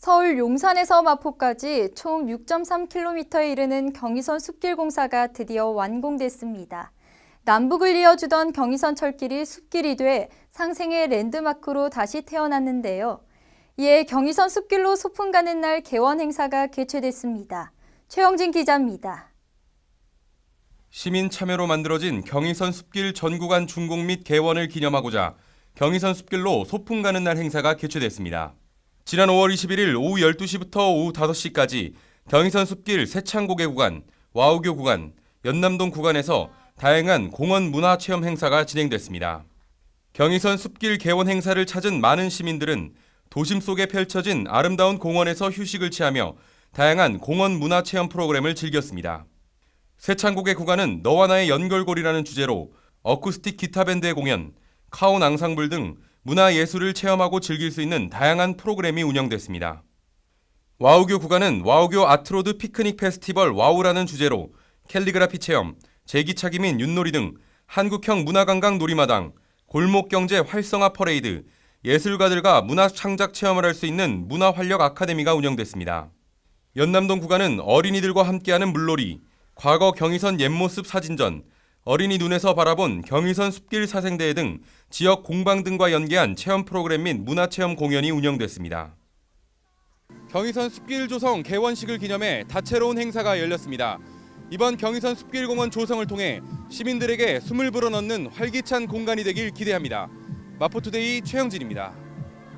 서울 용산에서 마포까지 총 6.3km에 이르는 경의선 숲길 공사가 드디어 완공됐습니다. 남북을 이어주던 경의선 철길이 숲길이 돼 상생의 랜드마크로 다시 태어났는데요. 이에 경의선 숲길로 소풍 가는 날 개원 행사가 개최됐습니다. 최영진 기자입니다. 시민 참여로 만들어진 경의선 숲길 전 구간 준공 및 개원을 기념하고자 경의선 숲길로 소풍 가는 날 행사가 개최됐습니다. 지난 5월 21일 오후 12시부터 오후 5시까지 경의선 숲길 세창고개 구간, 와우교 구간, 연남동 구간에서 다양한 공원 문화 체험 행사가 진행됐습니다. 경의선 숲길 개원 행사를 찾은 많은 시민들은 도심 속에 펼쳐진 아름다운 공원에서 휴식을 취하며 다양한 공원 문화 체험 프로그램을 즐겼습니다. 세창곡의 구간은 너와 나의 연결고리라는 주제로 어쿠스틱 기타 밴드의 공연, 카온 앙상블 등 문화 예술을 체험하고 즐길 수 있는 다양한 프로그램이 운영됐습니다. 와우교 구간은 와우교 아트로드 피크닉 페스티벌 와우라는 주제로 캘리그라피 체험, 제기차기 및 윷놀이 등 한국형 문화관광 놀이마당, 골목경제 활성화 퍼레이드, 예술가들과 문화 창작 체험을 할 수 있는 문화활력 아카데미가 운영됐습니다. 연남동 구간은 어린이들과 함께하는 물놀이, 과거 경의선 옛모습 사진전, 어린이 눈에서 바라본 경의선 숲길 사생대회 등 지역 공방 등과 연계한 체험 프로그램 및 문화체험 공연이 운영됐습니다. 경의선 숲길 조성 개원식을 기념해 다채로운 행사가 열렸습니다. 이번 경의선 숲길공원 조성을 통해 시민들에게 숨을 불어넣는 활기찬 공간이 되길 기대합니다. 마포투데이 최영진입니다.